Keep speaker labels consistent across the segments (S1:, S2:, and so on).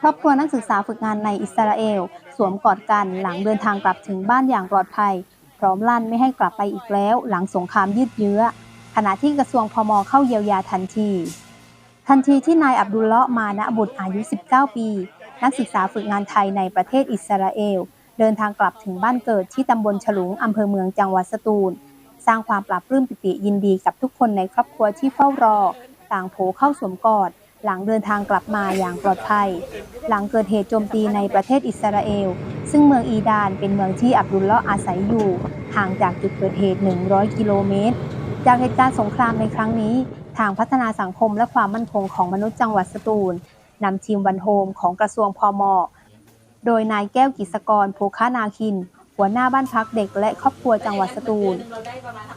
S1: ครอบครัวนักศึกษาฝึกงานในอิสราเอล สวมกอดกันหลังเดินทางกลับถึงบ้านอย่างปลอดภัย พร้อมลั่นไม่ให้กลับไปอีกแล้ว หลังสงครามยืดเยื้อ ขณะที่กระทรวงพมเข้าเยียวยาทันที ทันทีที่นายอับดุลเลาะมานะบุตรอายุ 19 ปี นักศึกษาฝึกงานไทยในประเทศอิสราเอล เดินทางกลับถึงบ้านเกิดที่ตำบลฉลุงอำเภอเมืองจังหวัดสตูล สร้างความปลาบปลื้มปิติยินดีกับทุกคนในครอบครัวที่เฝ้ารอ ต่างโผเข้าสวมกอด หลังเดินทางกลับมาอย่างปลอดภัย หลังเกิดเหตุโจมตีในประเทศอิสราเอล ซึ่งเมืองอีดานเป็นเมืองที่อับดุลเลาะอาศัยอยู่ ห่างจากจุดเกิดเหตุ 100 กิโลเมตร จากเหตุการณ์สงครามในครั้งนี้ ทางพัฒนาสังคมและความมั่นคงของมนุษย์จังหวัดสตูลนำทีมวันโฮมของกระทรวงพมโดยนายแก้วกิษกรโภคานาคิน หัวหน้าบ้านพักเด็กและครอบครัวจังหวัดสตูล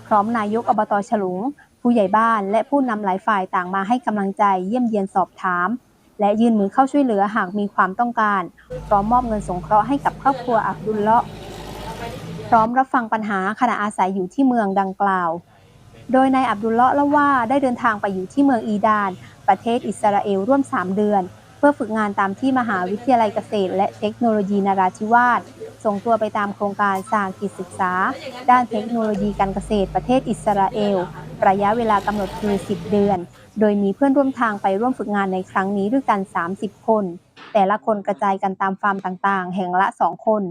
S1: พร้อมนายกอบตฉลุง ผู้ใหญ่บ้านและผู้นำหลายฝ่ายต่างมาให้กำลังใจเยี่ยมเยียนสอบถาม และยื่นมือเข้าช่วยเหลือหากมีความต้องการพร้อมมอบเงินสงเคราะห์ให้กับครอบครัวอับดุลเลาะห์พร้อมรับฟังปัญหาขณะอาศัยอยู่ที่เมืองดังกล่าว โดยนายอับดุลเลาะห์เล่าว่าได้เดินทางไปอยู่ที่เมืองอีดาน ประเทศอิสราเอลร่วม 3 เดือน เพื่อฝึกงานตามที่มหาวิทยาลัยเกษตร และเทคโนโลยีนราธิวาสส่งตัวไปตามโครงการสร้างกิจศึกษา ด้านเทคโนโลยีการเกษตรประเทศอิสราเอล ระยะเวลากำหนดคือ 10 เดือน โดยมีเพื่อนร่วมทางไปร่วมฝึกงานในครั้งนี้ด้วยกัน 30 คน แต่ละคนกระจายกันตามฟาร์มต่างๆ แห่งละ 2 คน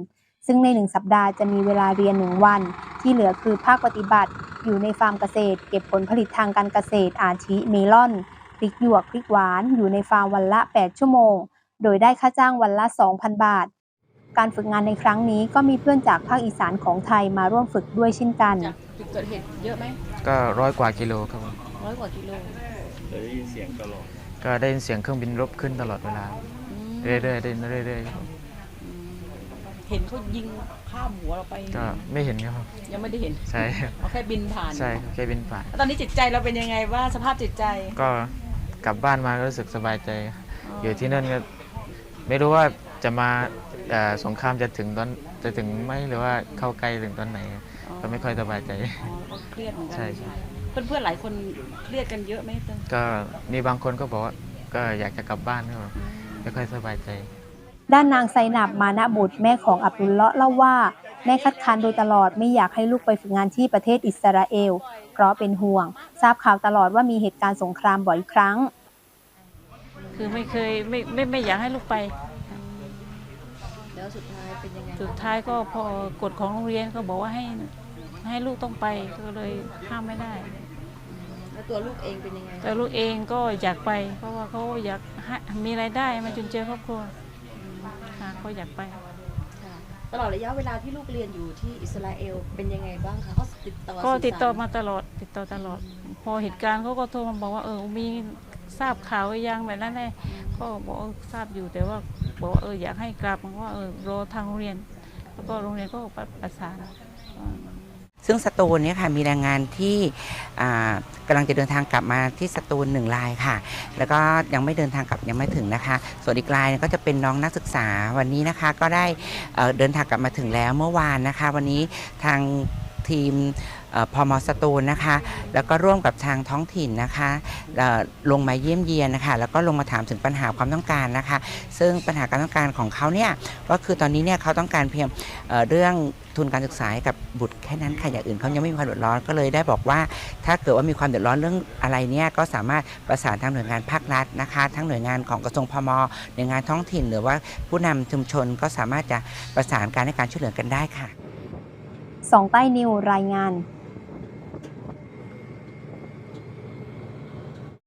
S1: ซึ่งใน 1 สัปดาห์จะมีเวลาเรียน 1 วัน ที่เหลือคือภาคปฏิบัติ อยู่ในฟาร์มเกษตร เก็บผลผลิตทางการเกษตร อาทิเมลอน พริกหยวก พริกหวาน อยู่ในฟาร์มวันละ 8 ชั่วโมง โดยได้ค่าจ้างวันละ 2,000 บาท การฝึกงานในครั้งนี้ก็มีเพื่อนจากภาคอีสานของไทยมาร่วมฝึกด้วยเช่นกัน
S2: จากจุดเกิดเหตุเยอะไหม
S3: ก็ร้อยกว่ากิโลครับผม
S2: ร้อยกว่ากิโล
S3: ก็ได้ยินเสียงเครื่องบินรบขึ้นตลอดเวลา
S2: อืม
S3: เรื่อยๆเรื่อยๆเรื่อยๆครับผม
S2: อืมเห็นเขายิงข้ามหัวเราไป
S3: ก็ไม่เห็นครับผม
S2: ยังไม่ได้เห็น
S3: ใช่ครับ
S2: เอาแค่บินผ่าน
S3: ใช่ครับแค่บินผ่าน
S2: แล้วตอนนี้จิตใจเราเป็นยังไงว่างสภาพจิตใจ
S3: ก็กลับบ้านมาก็รู้สึกสบายใจ อยู่ที่นั่นก็ไม่รู้ว่าจะมาเอ่อ สงครามจะถึงตอนจะถึงไหมหรือว่าเข้าใกล้ถึงตอนไหนก็ไม่ค่อยสบายใจ
S2: อ๋อก็เครียดเหมือนกั
S3: ใช่ใช่
S2: เพื่อนเพื่อนๆหลายคนเครียดกันเยอะไหมเติ้ล
S3: ก็มีบางคนก็บอกว่าก็อยากจะกลับบ้านครับผม
S2: อืม
S3: ไม่ค่อยสบายใจ
S1: ด้านนางไซนับมานะบุตรแม่ของอับดุลเลาะห์เล่าว่าแม่คัดค้านโดยตลอดไม่อยากให้ลูกไปฝึกงานที่ประเทศอิสราเอล เพราะเป็นห่วง ทราบข่าวตลอดว่ามีเหตุการณ์สงครามบ่อยครั้ง
S4: คือไม่เคยไม่ไม่ไม่อยากให้ลูกไป
S2: แล้วสุดท้ายเป็นยังไง
S4: สุดท้ายก็พอกฎของโรงเรียนก็บอกว่าให้ให้ลูกต้องไปก็เลยห้ามไม่ได้
S2: แล้วตัวลูกเองเป็นยังไง
S4: แต่ลูกเองก็อยากไป เพราะว่าเขาอยากให้มีรายได้มาจุนเจือครอบครัวค่ะเขาอยากไป
S2: ค่ะตลอดระยะเวลาที่ลูกเรียนอยู่ที่อิสราเอลเป็นยังไงบ้างคะเขาติดต่อ
S4: ก็
S2: สื่สร
S4: ติดต่อมาตลอดติดต่อตลอด พอเหตุการณ์เขาก็โทรมาบอกว่าเออมีทราบข่าวหรือยังแบบนั้นเลยก็บอกเออทราบอยู่แต่ว่า บอกว่าเอออยากให้กลับมันว่าเออรอทางโรงเรียน แล้วก็โรงเรียนก็ประสาน
S5: ซึ่งสตูลเนี่ยค่ะมีแรงงานที่อ่ากำลังจะเดินทางกลับมาที่สตูลหนึ่งรายค่ะ แล้วก็ยังไม่เดินทางกลับยังไม่ถึงนะคะ ส่วนอีกรายก็จะเป็นน้องนักศึกษาวันนี้นะคะก็ได้เดินทางกลับมาถึงแล้วเมื่อวานนะคะ วันนี้ทาง ทีมเอ่อพมสตูลนะคะ แล้วก็ร่วมกับทางท้องถิ่นนะคะลงมาเยี่ยมเยียนนะคะ แล้วก็ลงมาถามถึงปัญหาความต้องการนะคะ ซึ่งปัญหาการต้องการของเขาเนี่ยก็คือตอนนี้เนี่ยเขาต้องการเพียงเเรื่องทุนการศึกษาให้กับบุตรแค่นั้นค่ะอย่างอื่นเขายังไม่มีความเดือดร้อนก็เลยได้บอกว่า ถ้าเกิดว่ามีความเดือดร้อนเรื่องอะไรเนี่ยก็สามารถประสานทางหน่วยงานภาครัฐนะคะ ทั้งหน่วยงานของกระทรวงพมหน่วยงานท้องถิ่น หรือว่าผู้นำชุมชนก็สามารถจะประสานการให้การช่วยเหลือกันได้ค่ะ
S1: สองใต้นิวรายงาน